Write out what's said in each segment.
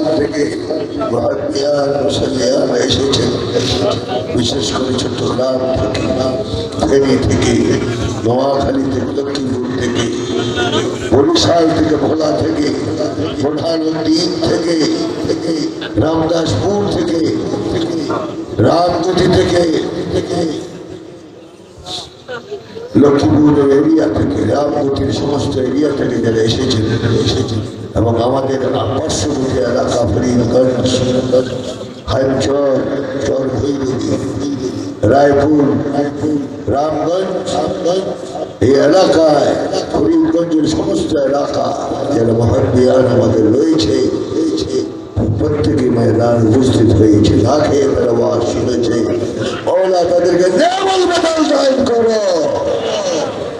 স্থান থেকে এসেছেন বিশেষ করে চট্টগ্রাম থেকে ফেনী থেকে, নোয়াখালী থেকে, লক্ষ্মীপুর থেকে, বরিশাল থেকে, ভোলা থেকে প্রধানউদ্দিন থেকে, রামদাসপুর থেকে রামগতি থেকে লক্ষ্মীপুরের এরিয়া থেকে, রামগতির সমস্ত এরিয়া থেকে যারা এসেছেন এসেছেন। এবং আমাদের পার্শ্ববর্তী এলাকা ফরিদগঞ্জ হাইচর, চর ভৈরবী, রায়পুর, রামগঞ্জ রামগঞ্জ এই এলাকায় ফরিদগঞ্জের সমস্ত এলাকা, যারা মহাবিয়ান আমাদের রয়েছে প্রত্যেকে ময়দান উপস্থিত হয়েছে না খেয়ে তারা আওয়াজ শুনেছে। ওলা তাদেরকে নেমল বদল জয়েন করো।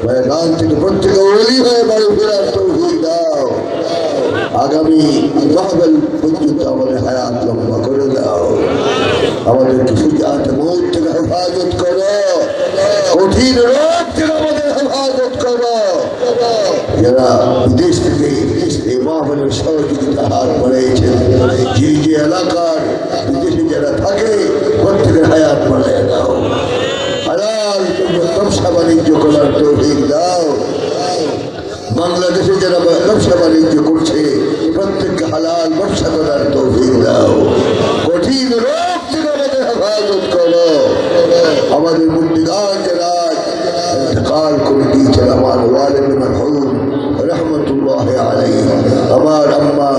ময়দান থেকে প্রত্যেকে হয়ে বাড়ি ফেরার আগামী মাহবেল পর্যন্ত আমাদের হায়াত লম্বা করে দাও। আমাদেরকে ফুজাত মৌত থেকে হেফাজত করো। কঠিন রোগ থেকে আমাদের হেফাজত করো। যারা বিদেশ থেকে এই মাহফিলের সহযোগিতা হাত বাড়িয়েছেন যে যে এলাকার বিদেশে যারা থাকে, প্রত্যেকের হায়াত বাড়িয়ে দাও। হালাল ব্যবসা বাণিজ্য করার তৌফিক দাও। বাংলাদেশে যারা ব্যবসা বাণিজ্য করছে প্রত্যেককে হালাল ব্যবসা করার তৌফিক দাও। কঠিন রোগ থেকে আমাদের হেফাজত করো। আমাদের মুর্দিগান যারা ইন্তকাল করে দিয়েছেন আমার ওয়ালিদ মরহুম রহমতুল্লাহ আলাই আমার আম্মা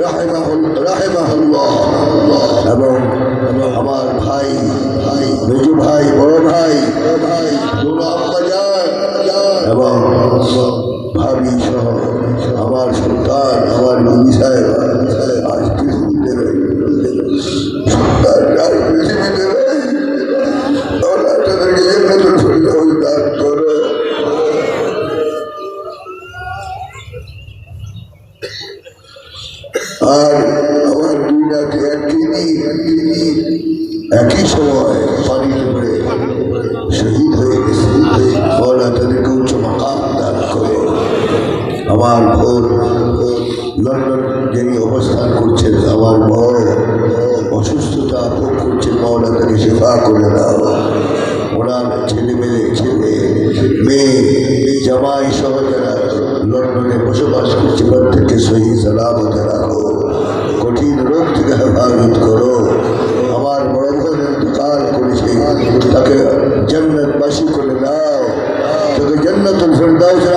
রাহিমাহুল- রাহিমাহুল্লাহ। এবং আমার ভাই ভাই মেজু ভাই, বড় ভাই ভাই আম্মা যান এবং ভাবি সহ আমার সন্তান, আমার নবী সাহেব আর আমার একই সময় পানিতে পড়ে শহীদ হয়ে গেছে মৌলা তাদেরকে উচ্চ মাকাম দান করে আমার ভোর লন্ডন যিনি অবস্থান করছেন আমার বড় অসুস্থতা ভোগ করছেন মৌলা তাকে সেবা করে দাও। ওনার ছেলে, মেয়ে ছেলে মেয়ে জামাই সহ যারা লন্ডনে বসবাস করছে, প্রত্যেককে সহি সালামত রাখো কঠিন রোগ থেকে হেফাজত করো। আমার বড় বোন ইন্তকাল করেছে, তাকে জন্নতবাসী করে দাও। তাকে জন্নতুল ফেরদাউসের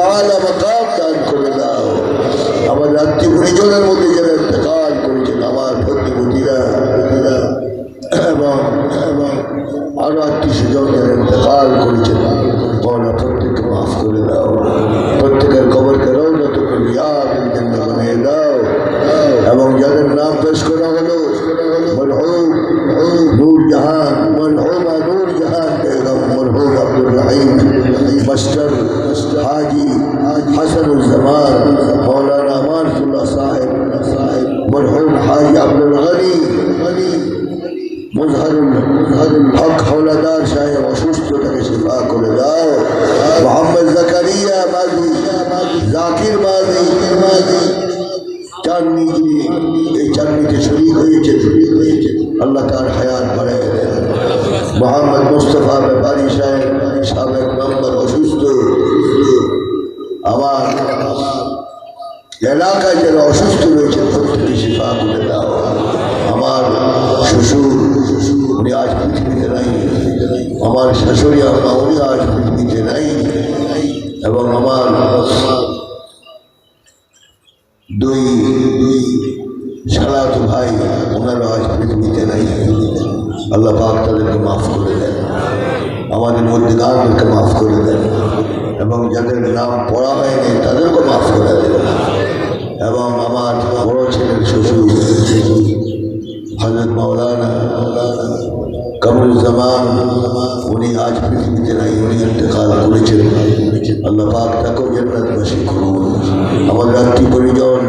আল্লাহ তার হায়াত বাড়ায় দেন। মোহাম্মদ মুস্তফা ব্যাপারী সাহেব সাবেক নম্বর অসুস্থ। আমার এলাকায় যারা অসুস্থ রয়েছে প্রত্যেকে সেবা করে দাও। আমার শ্বশুর, উনি আজ পৃথিবীতে নাই। আমার শাশুড়ি আম্মা উনি আজ পৃথিবীতে নাই। এবং আমার দুই দুই সালাত ভাই ওনারা আজ পৃথিবীতে নাই। আল্লাহ পাক তাদেরকে মাফ করে দেন। আমাদের মধ্যে মাফ করে দেন। এবং যাদের নাম পড়া হয়নি তাদেরকে মাফ করে দেন। এবং আমার বড় ছেলের শ্বশুর হজরত মৌলানা কমরুজ্জামান, উনি আজ পৃথিবীতে নাই, উনি ইন্তেকাল করেছেন। আল্লাহ পাক তাকেও জান্নাতবাসী করুন আমাদের আত্মীয় পরিজন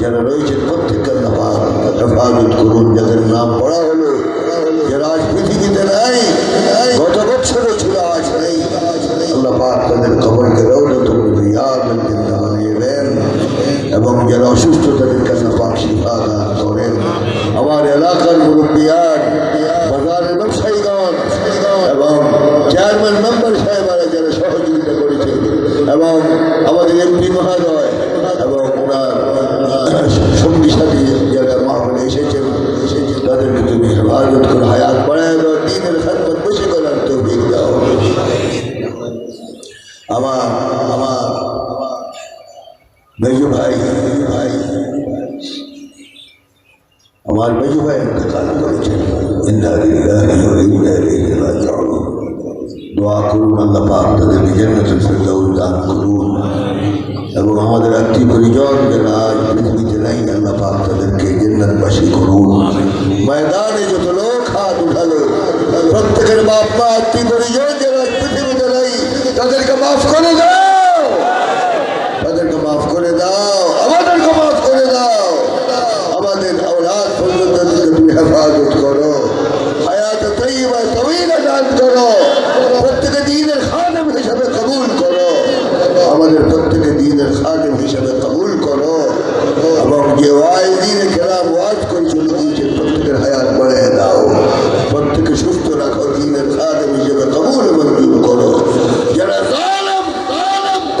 যারা রয়েছেন হেফাজত করুন যাদের নাম পড়া আমাদের আত্মীয় পরিজন যারা আজ পৃথিবীতে নাই আল্লাহ পাক তাদেরকে জান্নাতবাসী করুন ময়দানে যত লোক হাত উঠালো প্রত্যেকের বাপ মা আত্মীয় পরিজন যারা আজ পৃথিবীতে নাই তাদেরকে মাফ করে দাও তাদেরকে মাফ করে দাও আমাদেরকে মাফ করে দাও আমাদের আওলাদ পর্যন্ত থেকে তুমি হেফাজত করো হায়াত তৈবা তবিলা দান করো প্রত্যেকে দিনের খাদেম হিসাবে কবুল করো আমাদের দিনের খাদেম হিসাবে কবুল করো এবং যে ওয়াই দিনে খেলাম, ওয়াজ করে চলে দিয়েছে প্রত্যেকের হায়াত বাড়িয়ে দাও। প্রত্যেকে সুস্থ রাখো, দিনের খাদেম হিসেবে কবুল মঞ্জুর করো। যারা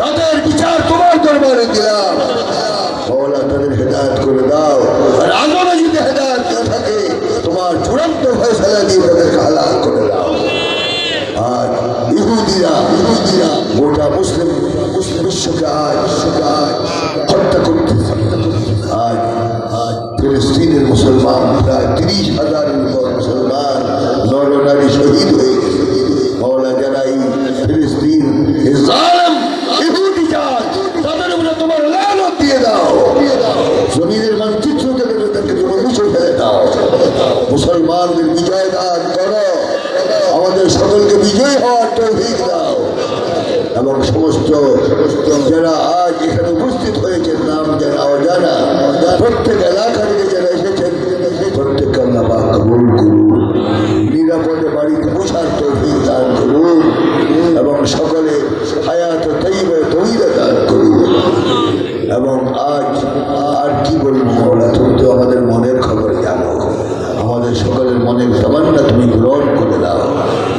তাদের বিচার তোমার দরবারে দিলাম। মৌলা, তাদের হেদায়ত করে দাও। আর আগুনে যদি হেদায়ত না থাকে, তোমার চূড়ান্ত ফয়সালা দিয়ে মুসলিম মুসলিম বিশ্বকে আজ হত্যা করতেছে আজ ফিলিস্তিনের মুসলমান, প্রায় তিরিশ হাজারের মুসলমান নর নারী শহীদ হয়ে মৌলা যারা এই ফিলিস্তিন তোমার দিয়ে দাও। জমিনের মানচিত্র থেকে তাদেরকে তুমি মুছে মুসলমানদের বিজয় দান করো। আমাদের সকলকে বিজয় দাও এবং সমস্ত যারা আজ এখানে উপস্থিত হয়েছেন নাম যারা অজানা প্রত্যেক এলাকা থেকে যারা এসেছেন প্রত্যেককে আল্লাহ কবুল করুন। নিরাপদে বাড়িতে বসার তৌফিক দান করুন এবং সকলে হায়াত তৈবে তৈরা দান করুন। এবং আজ আর কি বলব তুমি তো আমাদের মনের খবর। সকলের মনের তামান্না তুমি গ্রহণ করে দাও।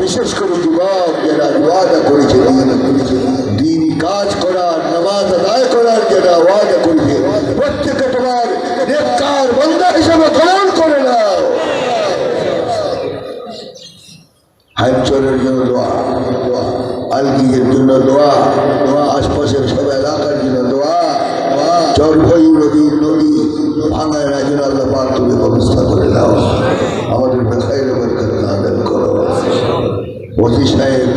বিশেষ করে যুবক যারা ওয়াদা করেছে দিন দিন কাজ করার, নামাজ আদায় করার যারা ওয়াদা করেছে প্রত্যেকে তোমার নেককার বন্ধা হিসেবে গ্রহণ করে নাও। হাইচরের জন্য দোয়া আলগিজের জন্য দোয়া আশপাশের সব এলাকার জন্য দোয়া চরভই নদীর নদী, ভাঙায় না যেন আল্লাহ পাক তুমি ব্যবস্থা করে দাও। আমাদের ব্যথায় নাদেল করো। ওসি সাহেব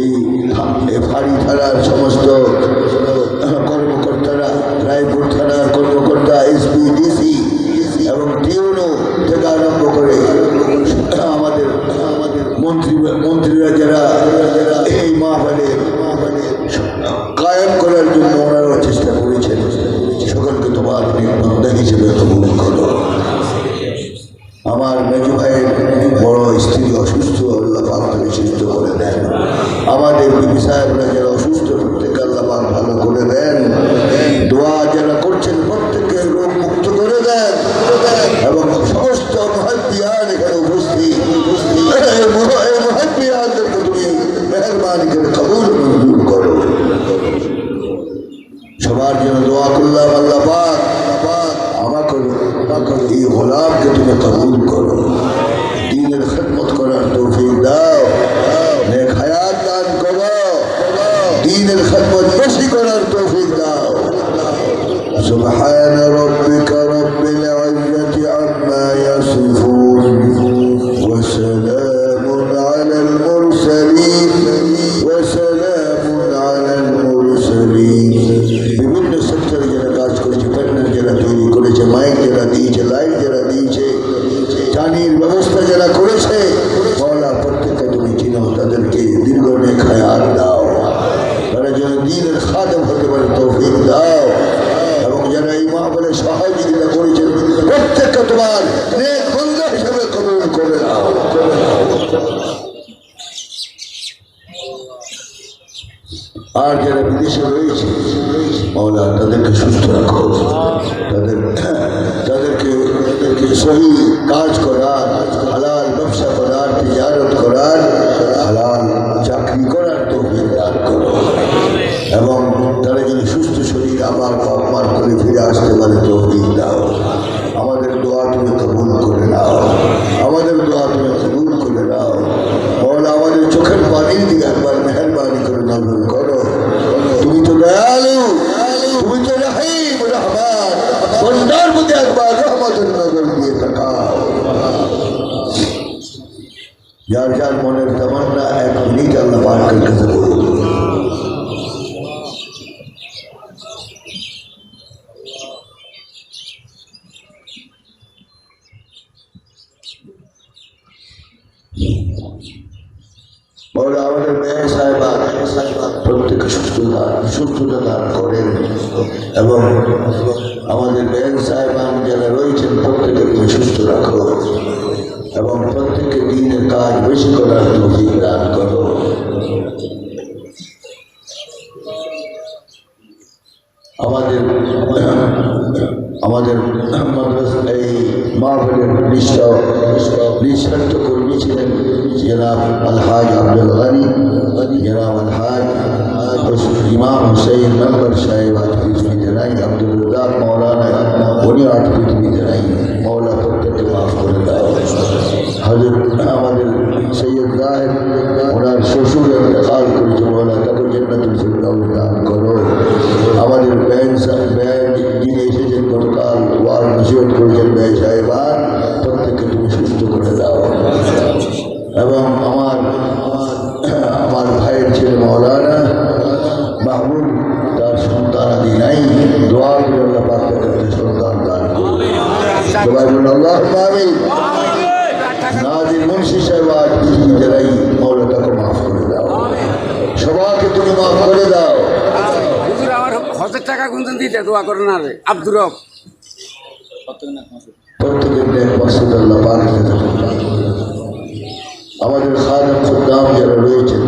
এই ফাঁড়ি থানার সমস্ত কবুল করো। দিনের খেদমত করার তৌফিক দাও। নেখায়াত দান করো। দিনের খেদমত বেশি করার তৌফিক দাও। সুবহান যারা করেছে। সহি কাজ করার, হালাল ব্যবসা করার, তিজারত করার, হালাল চাকরি করার তৌফিক দান করো এবং তারা যেন সুস্থ শরীর আবার পাপমার করে ফিরে আসতে পারে, তৌফিক দাও। আমাদের দোয়া তুমি কবুল করে নাও। আমাদের দোয়া তুমি কবুল করে নাও। মৌলা, আমাদের চোখের পানির দিকে একবার মেহরবানি করে নজর করো। তুমি তো দয়ালু, তুমি তো রহিম, রহমান। বন্দার মধ্যে একবার রহমতের নজর দিয়ে তাকাও যার যার মনের তামান্না এক মিনিট আল্লাহ পাকের কাছে বলুন। বলে আমাদের মেয়ে সাহেবা প্রত্যেকে সুস্থতা সুস্থতা দান করেন। এবং আমাদের মেয়ের সাহেবান যারা রয়েছেন প্রত্যেকে সুস্থ রাখো। এবং প্রত্যেককে দিনের কাজ বেশি করার তৌফিক দান করো। আমাদের আমাদের এই মাহফিলের নিষ্ঠ নিঃস্বার্থ কর্মী ছিলেন জনাব আলহাজ আব্দুল গানি, জনাব আলহাজ ইমাম হুসাইন নম্বর সাহেব পৃথিবী জানাই আব্দুল রাজাক মৌলানা উনি আজ পৃথিবী হজর আমাদের সৈয়দ রায় ওনার শ্বশুর ইন্তেকাল করেছে মৌলা তাকে জান্নাতুল ফিরদাউস দান করো। আমাদের ব্যাংক ব্যাংক যিনি এসেছেন গতকাল ওয়ার নসিহত করেছেন ব্যয় সাহেবান প্রত্যেককে তুমি সুস্থ করে দাও। এবং আমার আমার ভাইয়ের ছেলে মৌলানা মাহবুব তার সন্তান আদি নাই দোয়া করে আল্লাহ পাক সন্তান দান করুন। সবাই বলুন আল্লাহ আমিন। নাজির মুন্সি সাহেব আর পৃথিবী জেলাই মৌলাটাকে মাফ করে দাও। সবাইকে তুমি মাফ করে দাও। হুজুর আমার হাজার টাকা গুনজন দিতে দোয়া করে না রে আব্দুর রব। প্রত্যেকের নেক মাসুদ আল্লাহ পাক আমাদের খাদম খুদ্দাম যারা রয়েছেন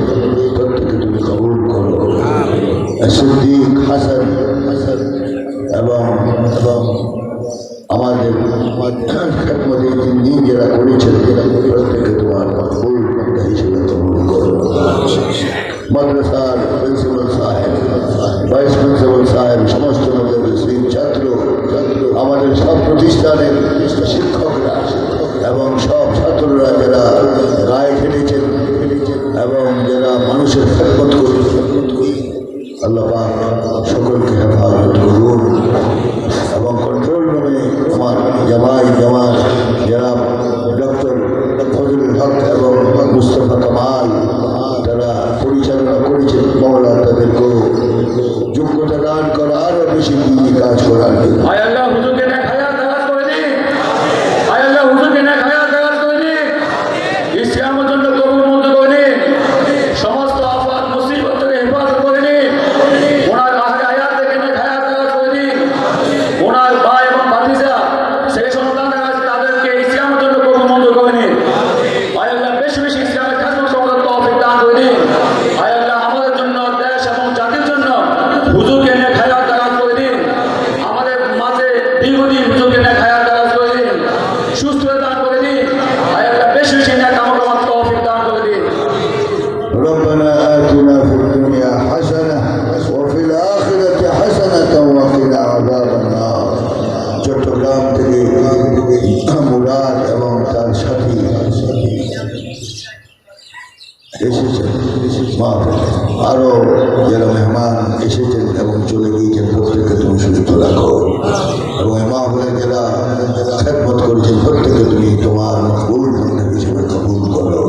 বলি তোমার মকবুল নবী হিসেবে কবুল করো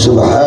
সুবাহ